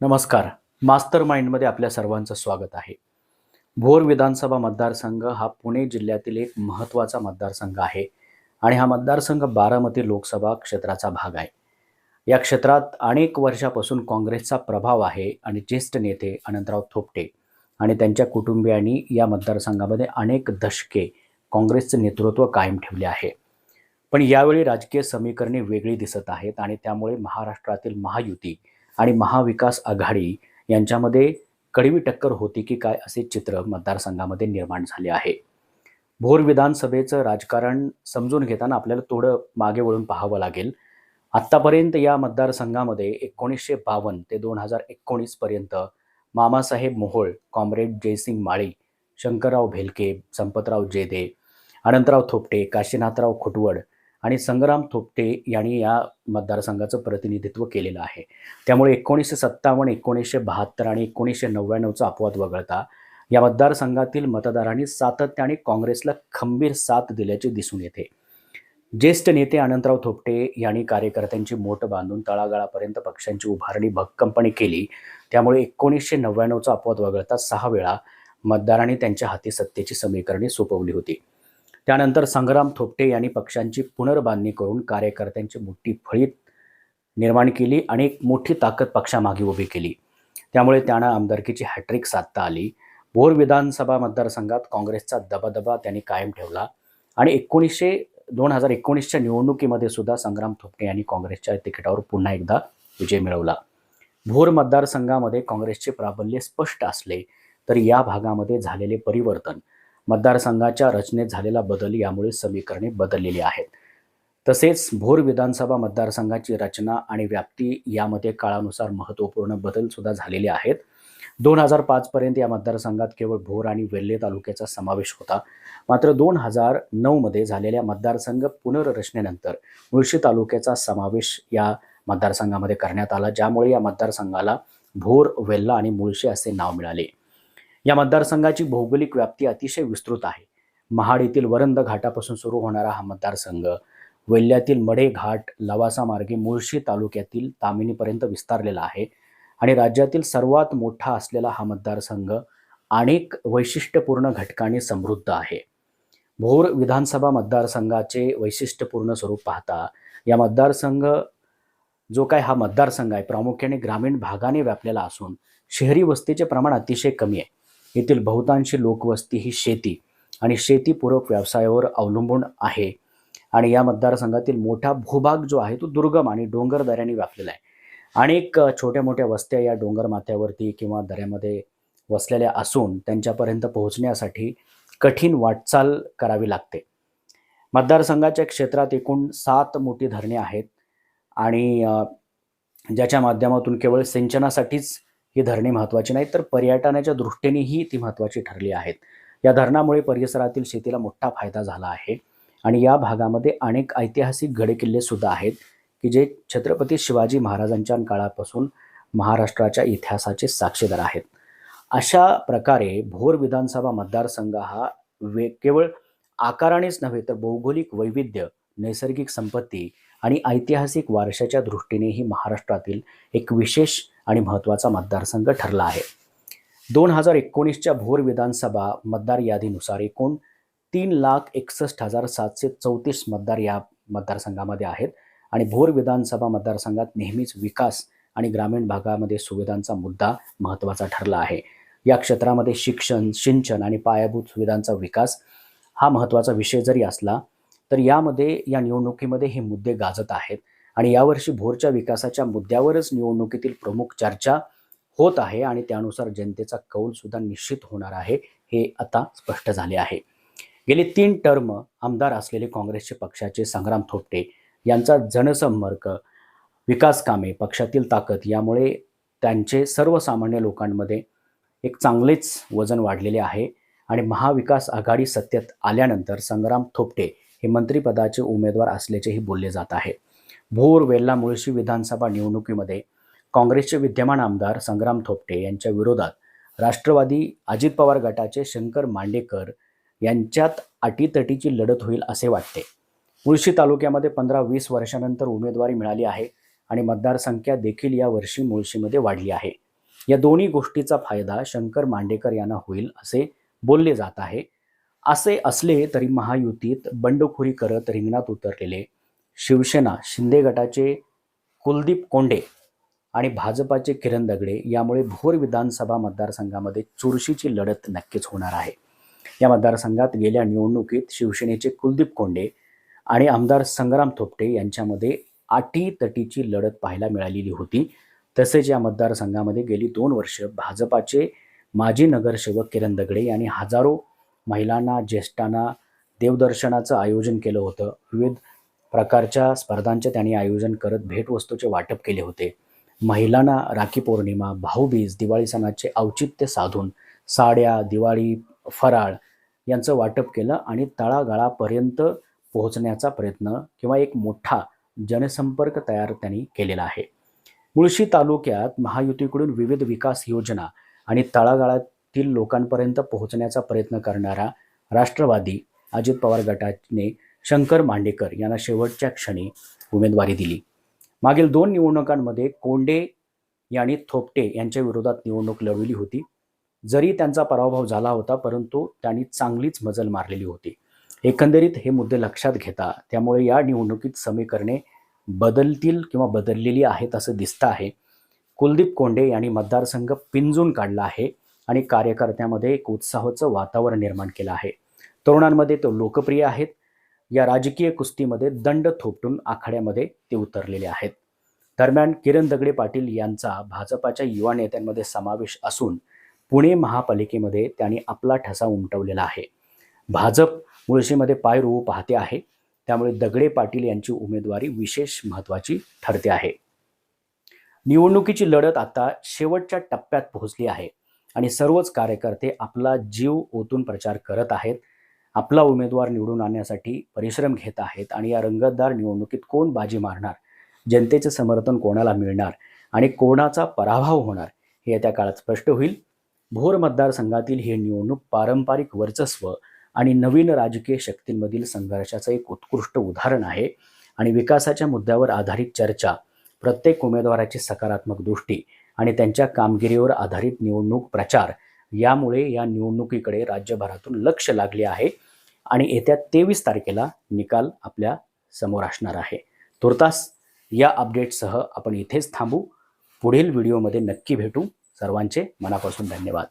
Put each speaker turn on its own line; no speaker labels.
नमस्कार. मास्टर माइंडमध्ये आपल्या सर्वांचं स्वागत आहे. भोर विधानसभा मतदारसंघ हा पुणे जिल्ह्यातील एक महत्त्वाचा मतदारसंघ आहे आणि हा मतदारसंघ बारामती लोकसभा क्षेत्राचा भाग आहे. या क्षेत्रात अनेक वर्षापासून काँग्रेसचा प्रभाव आहे आणि ज्येष्ठ नेते अनंतराव थोपटे आणि त्यांच्या कुटुंबियांनी या मतदारसंघामध्ये अनेक दशके काँग्रेसचं नेतृत्व कायम ठेवले आहे. पण यावेळी राजकीय समीकरणे वेगळी दिसत आहेत आणि त्यामुळे महाराष्ट्रातील महायुती आणि महाविकास आघाडी यांच्यामध्ये कडवी टक्कर होती की काय असे चित्र मतदारसंघामध्ये निर्माण झाले आहे. भोर विधानसभेचं राजकारण समजून घेताना आपल्याला थोडं मागे वळून पाहावं लागेल. आत्तापर्यंत या मतदारसंघामध्ये एकोणीसशे बावन्न ते दोन हजार एकोणीसपर्यंत मामासाहेब मोहोळ कॉम्रेड जयसिंग माळी शंकरराव भेलके संपतराव जेदे अनंतराव थोपटे काशीनाथराव खुटवड आणि संग्राम थोपटे यांनी या मतदारसंघाचं प्रतिनिधित्व केलेलं आहे. त्यामुळे एकोणीसशे सत्तावन्न एकोणीसशे बहात्तर आणि एकोणीसशे नव्याण्णवचा अपवाद वगळता या मतदारसंघातील मतदारांनी सातत्याने काँग्रेसला खंबीर साथ दिल्याचे दिसून येते. ज्येष्ठ नेते अनंतराव थोपटे यांनी कार्यकर्त्यांची मोठ बांधून तळागाळापर्यंत पक्षांची उभारणी भक्कमपणे केली. त्यामुळे एकोणीसशे नव्याण्णवचा अपवाद वगळता सहा वेळा मतदारांनी त्यांच्या हाती सत्तेची समीकरणे सोपवली होती. त्यानंतर संग्राम थोपटे यांनी पक्षांची पुनर्बांधणी करून कार्यकर्त्यांची मोठी फळीत निर्माण केली आणि एक मोठी ताकद पक्षामागे उभी केली. त्यामुळे त्यांना आमदारकीची हॅट्रिक साधता आली. भोर विधानसभा मतदारसंघात काँग्रेसचा दबादबा त्यांनी कायम ठेवला आणि एकोणीसशे दोन हजार एकोणीसच्या निवडणुकीमध्ये सुद्धा संग्राम थोपटे यांनी काँग्रेसच्या तिकिटावर पुन्हा एकदा विजय मिळवला. भोर मतदारसंघामध्ये काँग्रेसचे प्राबल्य स्पष्ट असले तरी या भागामध्ये झालेले परिवर्तन मतदारसंघाच्या रचनेत झालेला बदल यामुळे समीकरणे बदललेली आहेत. तसेच भोर विधानसभा मतदारसंघाची रचना आणि व्याप्ती यामध्ये काळानुसार महत्त्वपूर्ण बदलसुद्धा झालेले आहेत. दोन हजार पाचपर्यंत या मतदारसंघात केवळ भोर आणि वेल्हे तालुक्याचा समावेश होता. मात्र दोन हजार नऊमध्ये झालेल्या मतदारसंघ पुनर्रचनेनंतर मुळशी तालुक्याचा समावेश या मतदारसंघामध्ये करण्यात आला ज्यामुळे या मतदारसंघाला भोर वेल्हा आणि मुळशी असे नाव मिळाले. या मतदारसंघाची भौगोलिक व्याप्ती अतिशय विस्तृत आहे. महाड येथील वरंद घाटापासून सुरू होणारा हा मतदारसंघ वेल्ह्यातील मढे घाट लवासा मार्गे मुळशी तालुक्यातील तामिनीपर्यंत विस्तारलेला आहे आणि राज्यातील सर्वात मोठा असलेला हा मतदारसंघ अनेक वैशिष्ट्यपूर्ण घटकांनी समृद्ध आहे. भोर विधानसभा मतदारसंघाचे वैशिष्ट्यपूर्ण स्वरूप पाहता या मतदारसंघ जो काय हा मतदारसंघ आहे प्रामुख्याने ग्रामीण भागाने व्यापलेला असून शहरी वस्तीचे प्रमाण अतिशय कमी आहे. येथील बहुतांशी लोकवस्ती ही शेती आणि शेतीपूरक व्यवसायावर अवलंबून आहे. आणि या मतदारसंघातील मोठा भूभाग जो आहे तो दुर्गम आणि डोंगर दऱ्याने व्यापलेला आहे. अनेक छोट्या मोठ्या वस्त्या या डोंगर माथ्यावरती किंवा दऱ्यामध्ये वसलेल्या असून त्यांच्यापर्यंत पोहोचण्यासाठी कठीण वाटचाल करावी लागते. मतदारसंघाच्या क्षेत्रात एकूण सात मोठी धरणे आहेत आणि ज्याच्या माध्यमातून केवळ सिंचनासाठीच ही धरणे महत्त्वाची नाहीत तर पर्यटनाच्या दृष्टीनेही ती महत्त्वाची ठरली आहेत. या धरणामुळे परिसरातील शेतीला मोठा फायदा झाला आहे आणि या भागामध्ये अनेक ऐतिहासिक गडकिल्ले सुद्धा आहेत की जे छत्रपती शिवाजी महाराजांच्या काळापासून महाराष्ट्राच्या इतिहासाचे साक्षीदार आहेत. अशा प्रकारे भोर विधानसभा मतदारसंघ हा वे केवळ आकारानेच नव्हे तर भौगोलिक वैविध्य नैसर्गिक संपत्ती आणि ऐतिहासिक वारशाच्या दृष्टीनेही महाराष्ट्रातील एक विशेष आणि महत्त्वाचा मतदारसंघ ठरला आहे. दोन हजार एकोणीसच्या भोर विधानसभा मतदार यादीनुसार एकूण तीन लाख एकसष्ट हजार सातशे चौतीस मतदार या मतदारसंघामध्ये आहेत आणि भोर विधानसभा मतदारसंघात नेहमीच विकास आणि ग्रामीण भागामध्ये सुविधांचा मुद्दा महत्त्वाचा ठरला आहे. या क्षेत्रामध्ये शिक्षण सिंचन आणि पायाभूत सुविधांचा विकास हा महत्त्वाचा विषय जरी असला तर यामध्ये या निवडणुकीमध्ये हे मुद्दे गाजत आहेत. आणि यावर्षी भोरच्या विकासाच्या मुद्द्यावरच निवडणुकीतील प्रमुख चर्चा होत आहे आणि त्यानुसार जनतेचा कौल सुद्धा निश्चित होणार आहे हे आता स्पष्ट झाले आहे. गेले तीन टर्म आमदार असलेले काँग्रेसचे पक्षाचे संग्राम थोपटे यांचा जनसंपर्क विकास कामे पक्षातील ताकद यामुळे त्यांचे सर्वसामान्य लोकांमध्ये एक चांगलेच वजन वाढलेले आहे आणि महाविकास आघाडी सत्तेत आल्यानंतर संग्राम थोपटे हे मंत्रिपदाचे उमेदवार असल्याचेही बोलले जात आहे. भोर वेल्ला मुळशी विधानसभा निवडणुकीमध्ये काँग्रेसचे विद्यमान आमदार संग्राम थोपटे यांच्या विरोधात राष्ट्रवादी अजित पवार गटाचे शंकर मांडेकर यांच्यात अटीतटीची लढत होईल असे वाटते. मुळशी तालुक्यामध्ये पंधरा वीस वर्षानंतर उमेदवारी मिळाली आहे आणि मतदारसंख्या देखील या वर्षी मुळशीमध्ये वाढली आहे. या दोन्ही गोष्टीचा फायदा शंकर मांडेकर यांना होईल असे बोलले जात आहे. असे असले तरी महायुतीत बंडखोरी करत रिंगणात उतरलेले शिवसेना शिंदे गटाचे कुलदीप कोंडे आणि भाजपाचे किरण दगडे यामुळे भोर विधानसभा मतदारसंघामध्ये चुरशीची लढत नक्कीच होणार आहे. या मतदारसंघात गेल्या निवडणुकीत शिवसेनेचे कुलदीप कोंडे आणि आमदार संग्राम थोपटे यांच्यामध्ये आटीतटीची लढत पाहायला मिळालेली होती. तसेच या मतदारसंघामध्ये गेली दोन वर्ष भाजपाचे माजी नगरसेवक किरण दगडे यांनी हजारो महिलांना ज्येष्ठांना देवदर्शनाचं आयोजन केलं होतं. विविध प्रकारच्या स्पर्धांचे त्यांनी आयोजन करत भेटवस्तूचे वाटप केले होते. महिलांना राखी पौर्णिमा भाऊबीज दिवाळी सणाचे औचित्य साधून साड्या दिवाळी फराळ यांचं वाटप केलं आणि तळागाळापर्यंत पोहोचण्याचा प्रयत्न किंवा एक मोठा जनसंपर्क तयार त्यांनी केलेला आहे. मुळशी तालुक्यात महायुतीकडून विविध विकास योजना आणि तळागाळातील लोकांपर्यंत पोहोचण्याचा प्रयत्न करणारा राष्ट्रवादी अजित पवार गटाने शंकर मांडेकर यांना शेवटच्या क्षणी उमेदवारी दिली. मागील दोन निवडणुकांमध्ये कोंडे यांनी थोपटे यांच्या विरोधात निवडणूक लढवली होती. जरी त्यांचा पराभव झाला होता परंतु त्यांनी चांगलीच मजल मारलेली होती. एकंदरीत हे मुद्दे लक्षात घेता त्यामुळे या निवडणुकीत समीकरणे बदलतील किंवा बदललेली आहेत असं दिसतं आहे. कुलदीप कोंडे यांनी मतदारसंघ पिंजून काढला आहे आणि कार्यकर्त्यामध्ये एक उत्साहाचं वातावरण निर्माण केलं आहे. तरुणांमध्ये तो लोकप्रिय आहेत. या राजकीय कुस्तीमध्ये दंड थोपटून आखाड्यामध्ये ते उतरलेले आहेत. दरम्यान किरण दगडे पाटील यांचा भाजपाच्या युवा नेत्यांमध्ये समावेश असून पुणे महापालिकेमध्ये त्यांनी आपला ठसा उमटवलेला आहे. भाजप मुळशीमध्ये पाय रोवू पाहते आहे. त्यामुळे दगडे पाटील यांची उमेदवारी विशेष महत्त्वाची ठरते आहे. निवडणुकीची लढत आता शेवटच्या टप्प्यात पोहोचली आहे आणि सर्वच कार्यकर्ते आपला जीव ओतून प्रचार करत आहेत. आपला उमेदवार निवडून आणण्यासाठी परिश्रम घेत आहेत आणि या रंगतदार निवडणुकीत कोण बाजी मारणार? जनतेचे समर्थन कोणाला मिळणार? आणि कोणाचा पराभव होणार? हे येत्या काळात स्पष्ट होईल. भोर मतदारसंघातील ही निवडणूक पारंपरिक वर्चस्व आणि नवीन राजकीय शक्तींमधील संघर्षाचं एक उत्कृष्ट उदाहरण आहे आणि विकासाच्या मुद्द्यावर आधारित चर्चा प्रत्येक उमेदवाराची सकारात्मक दृष्टी आणि त्यांच्या कामगिरीवर आधारित निवडणूक प्रचार यामुळे या निवडणुकीकडे राज्यभरातून लक्ष लागले आहे. आणि येत्या तेवीस तारखेला निकाल आपल्यासमोर असणार आहे. तुर्तास या अपडेटसह आपण इथेच थांबू. पुढील व्हिडिओमध्ये नक्की भेटू. सर्वांचे मनापासून धन्यवाद.